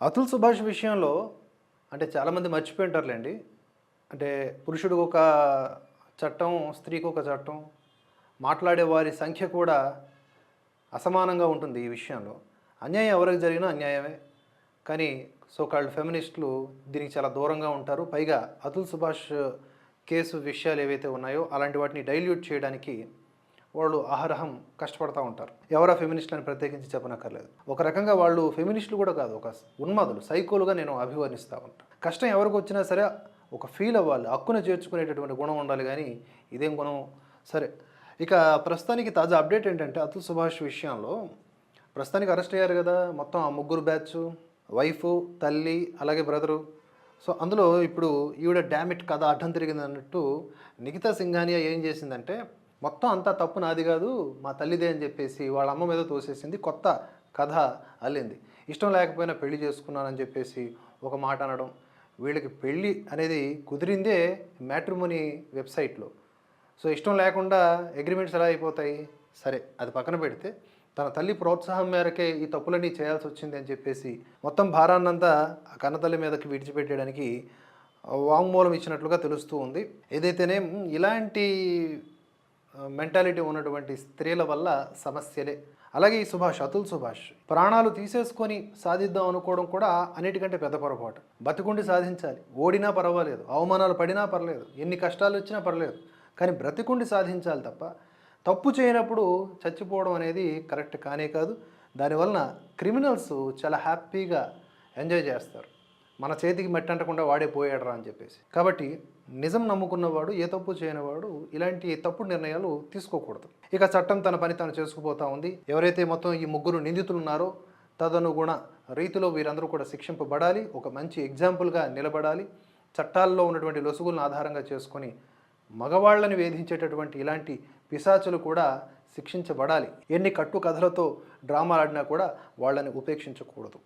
అతుల్ సుభాష్ విషయంలో అంటే చాలామంది మర్చిపోయి ఉంటారులేండి అంటే పురుషుడికి ఒక చట్టం స్త్రీకి ఒక చట్టం మాట్లాడే వారి సంఖ్య కూడా అసమానంగా ఉంటుంది ఈ విషయంలో. అన్యాయం ఎవరికి జరిగినా అన్యాయమే. కానీ సోకాల్డ్ ఫెమినిస్టులు దీనికి చాలా దూరంగా ఉంటారు. పైగా అతుల్ సుభాష్ కేసు విషయాలు ఏవైతే ఉన్నాయో అలాంటి వాటిని డైల్యూట్ చేయడానికి వాళ్ళు అహరహం కష్టపడతా ఉంటారు. ఎవరా ఫెమినిస్టులని ప్రత్యేకించి చెప్పనక్కర్లేదు. ఒక రకంగా వాళ్ళు ఫెమినిస్టులు కూడా కాదు ఒక ఉన్మాదులు సైకోలుగా నేను అభివర్ణిస్తూ ఉంటాను కష్టం ఎవరికి వచ్చినా సరే ఒక ఫీల్ అవ్వాలి హక్కును చేర్చుకునేటటువంటి గుణం ఉండాలి కానీ ఇదేం గుణం? సరే ఇక ప్రస్తుతానికి తాజా అప్డేట్ ఏంటంటే అతుల్ సుభాష్ విషయంలో ప్రస్తుతానికి అరెస్ట్ అయ్యారు కదా మొత్తం ఆ ముగ్గురు బ్యాచ్ వైఫ్ తల్లి అలాగే బ్రదరు సో అందులో ఇప్పుడు ఈవిడ డామిట్ కథ అడ్డం తిరిగింది అన్నట్టు నిఖితా సింఘానియా ఏం చేసిందంటే మొత్తం అంతా తప్పు నాది కాదు మా తల్లిదే అని చెప్పేసి వాళ్ళ అమ్మ మీద తోసేసింది కొత్త కథ అల్లింది. ఇష్టం లేకపోయినా పెళ్ళి చేసుకున్నానని చెప్పేసి ఒక మాట అనడం వీళ్ళకి పెళ్ళి అనేది కుదిరిందే మ్యాట్రిమోనీ వెబ్సైట్లో. సో ఇష్టం లేకుండా అగ్రిమెంట్స్ ఎలా అయిపోతాయి? సరే అది పక్కన పెడితే తన తల్లి ప్రోత్సాహం మేరకే ఈ తప్పులన్నీ చేయాల్సి వచ్చింది అని చెప్పేసి మొత్తం భారాన్నంతా ఆ కన్నతల్లి మీదకి విడిచిపెట్టడానికి వాంగ్మూలం ఇచ్చినట్లుగా తెలుస్తూ ఉంది. ఏదైతేనే ఇలాంటి మెంటాలిటీ ఉన్నటువంటి స్త్రీల వల్ల సమస్యలే. అలాగే ఈ సుభాష్ అతుల్ సుభాష్ ప్రాణాలు తీసేసుకొని సాధిద్దాం అనుకోవడం కూడా అన్నిటికంటే పెద్ద పొరపాటు. బతికుండి సాధించాలి. ఓడినా పర్వాలేదు. అవమానాలు పడినా పర్లేదు. ఎన్ని కష్టాలు వచ్చినా పర్లేదు. కానీ బ్రతికుండి సాధించాలి తప్ప తప్పు చేయనప్పుడు చచ్చిపోవడం అనేది కరెక్ట్ కానే కాదు. దానివలన క్రిమినల్స్ చాలా హ్యాపీగా ఎంజాయ్ చేస్తారు. మన చేతికి మెట్టంటకుండా వాడే పోయాడరా అని చెప్పేసి. కాబట్టి నిజం నమ్ముకున్నవాడు ఏ తప్పు చేయనివాడు ఇలాంటి తప్పుడు నిర్ణయాలు తీసుకోకూడదు. ఇక చట్టం తన పని తాను చేసుకుపోతా ఉంది. ఎవరైతే మొత్తం ఈ ముగ్గురు నిందితులు ఉన్నారో తదనుగుణ రీతిలో వీరందరూ కూడా శిక్షింపబడాలి. ఒక మంచి ఎగ్జాంపుల్గా నిలబడాలి. చట్టాల్లో ఉన్నటువంటి లొసుగులను ఆధారంగా చేసుకొని మగవాళ్ళని వేధించేటటువంటి ఇలాంటి పిశాచులు కూడా శిక్షించబడాలి. ఎన్ని కట్టు కథలతో డ్రామాలు ఆడినా కూడా వాళ్ళని ఉపేక్షించకూడదు.